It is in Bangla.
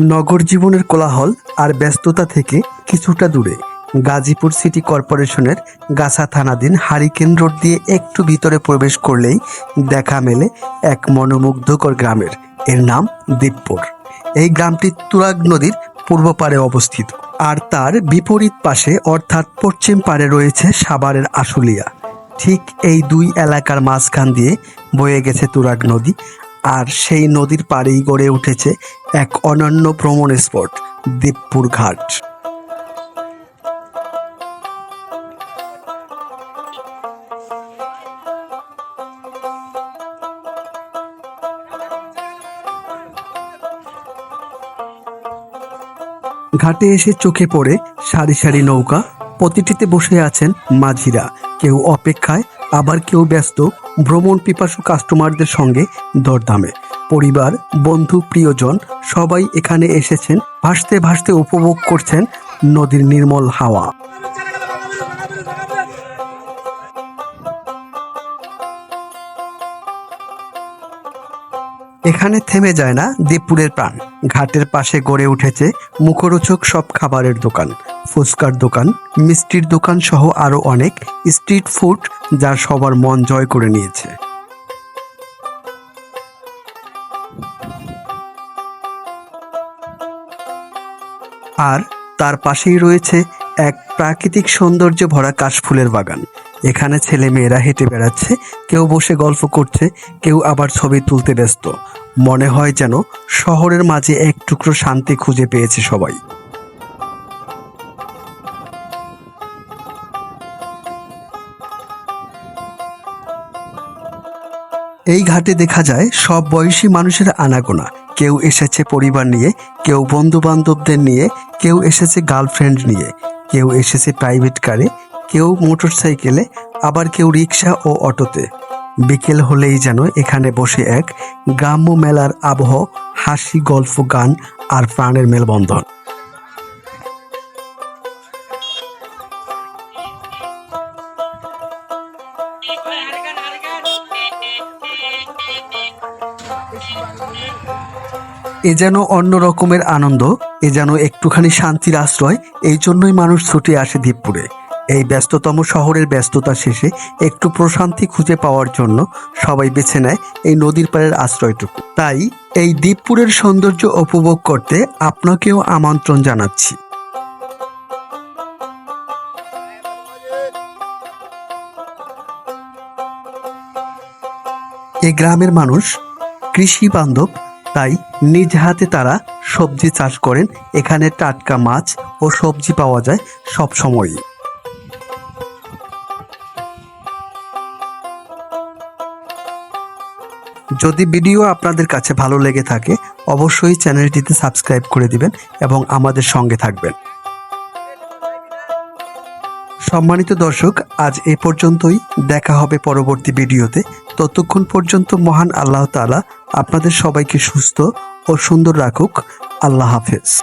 নগর জীবনের কোলাহল আর ব্যস্ততা থেকে কিছুটা দূরে। গাজীপুর সিটি কর্পোরেশনের গাছা থানাধীন হারিকেন রোড দিয়ে একটু ভিতরে প্রবেশ করলেই দেখা মেলে এক মনোমুগ্ধকর গ্রামের। এর নাম দীপপুর। এই গ্রামটি তুরাগ নদীর পূর্ব পারে অবস্থিত। আর তার বিপরীত পাশে অর্থাৎ পশ্চিম পারে রয়েছে সাভারের আশুলিয়া। ঠিক এই দুই এলাকার মাঝখান দিয়ে বয়ে গেছে তুরাগ নদী আর সেই নদীর পাড়েই গড়ে উঠেছে এক অনন্য ভ্রমণ স্পট দীপপুর ঘাট। ঘাটে এসে চোখে পড়ে সারি সারি নৌকা, প্রতিটিতে বসে আছেন মাঝিরা। কেউ অপেক্ষায় আবার কেউ ব্যস্ত ভ্রমণ পিপাসু কাস্টমারদের সঙ্গে দরদামে। পরিবার, বন্ধু, প্রিয়জন সবাই এখানে এসেছেন, ভাসতে ভাসতে উপভোগ করছেন নদীর নির্মল হাওয়া। এখানে থেমে যায় না দেবপুরের প্রাণ। ঘাটের পাশে গড়ে উঠেছে মুখরোচক সব খাবারের দোকান। ফুচকার দোকান, মিষ্টির দোকান সহ আরও অনেক স্ট্রিট ফুড যা সবার মন জয় করে নিয়েছে। আর তার পাশেই রয়েছে এক প্রাকৃতিক সৌন্দর্য ভরা কাশফুলের বাগান। এখানে ছেলে মেয়েরা হেঁটে বেড়াচ্ছে, কেউ বসে গল্প করছে, কেউ আবার ছবি তুলতে ব্যস্ত। মনে হয় যেন শহরের মাঝে এক টুকরো শান্তি খুঁজে পেয়েছে সবাই। এই ঘাটে দেখা যায় সব বয়সী মানুষের আনাগোনা। কেউ এসেছে পরিবার নিয়ে, কেউ বন্ধু বান্ধবদের নিয়ে, কেউ এসেছে গার্লফ্রেন্ড নিয়ে, কেউ এসেছে প্রাইভেট কারে, কেউ মোটর সাইকেলে আবার কেউ রিক্সা ও অটোতে। বিকেল হলেই যেন এখানে বসে এক গ্রাম্য মেলার আবহ, হাসি, গল্প, গান আর প্রাণের মেলবন্ধন। এ যেন অন্য রকমের আনন্দ, এ যেন একটুখানি শান্তির আশ্রয়, এই জন্যই মানুষ ছুটে আসে দ্বীপপুরে। এই ব্যস্ততম শহরের ব্যস্ততা শেষে একটু প্রশান্তি খুঁজে পাওয়ার জন্য সবাই বেছে নেয় এই নদীর পাড়ের আশ্রয়টুকু। তাই এই দ্বীপপুরের সৌন্দর্য উপভোগ করতে আপনাকেও আমন্ত্রণ জানাচ্ছি। এই গ্রামের মানুষ কৃষি বান্ধব তাই নিজ হাতে তারা সবজি চাষ করেন। এখানে টাটকা মাছ ও সবজি পাওয়া যায় সব সময়ই। যদি ভিডিও আপনাদের কাছে ভালো লেগে থাকে, অবশ্যই চ্যানেলটিতে সাবস্ক্রাইব করে দিবেন এবং আমাদের সঙ্গে থাকবেন। সম্মানিত দর্শক, আজ এ পর্যন্তই। দেখা হবে পরবর্তী ভিডিওতে। ততক্ষণ পর্যন্ত মহান আল্লাহ তাআলা আপনাদের সবাইকে সুস্থ ও সুন্দর রাখুক। আল্লাহ হাফেজ।